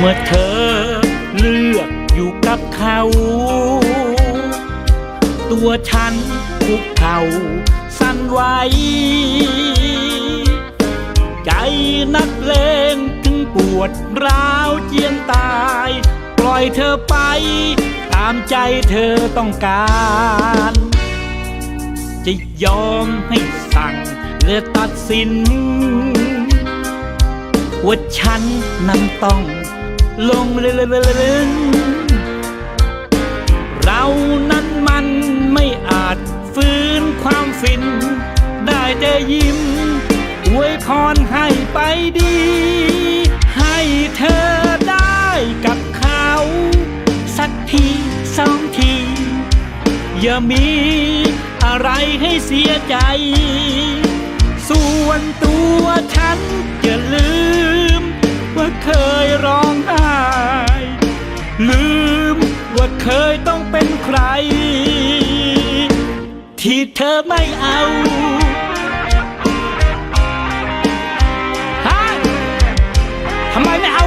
เมื่อเธอเลือกอยู่กับเขา ตัวฉันคุกเข่าสั่นไหวใจนักเลงถึงปวดร้าวเจียนตาย ปล่อยเธอไป ตามใจเธอต้องการ จะยอมให้สั่งและตัดสินว่าฉันนั้นต้อง ลงเลืนเรานั้นมันไม่อาจฟื้นความฟิน ได้แต่ยิ้มอวยพรให้ไปดี ให้เธอได้กับเขา สักทีสองที อย่ามีอะไรให้เสียใจ ส่วนตัวฉัน ลืมว่าเคยต้องเป็นใคร ที่เธอไม่เอาฮะทำไมไม่เอา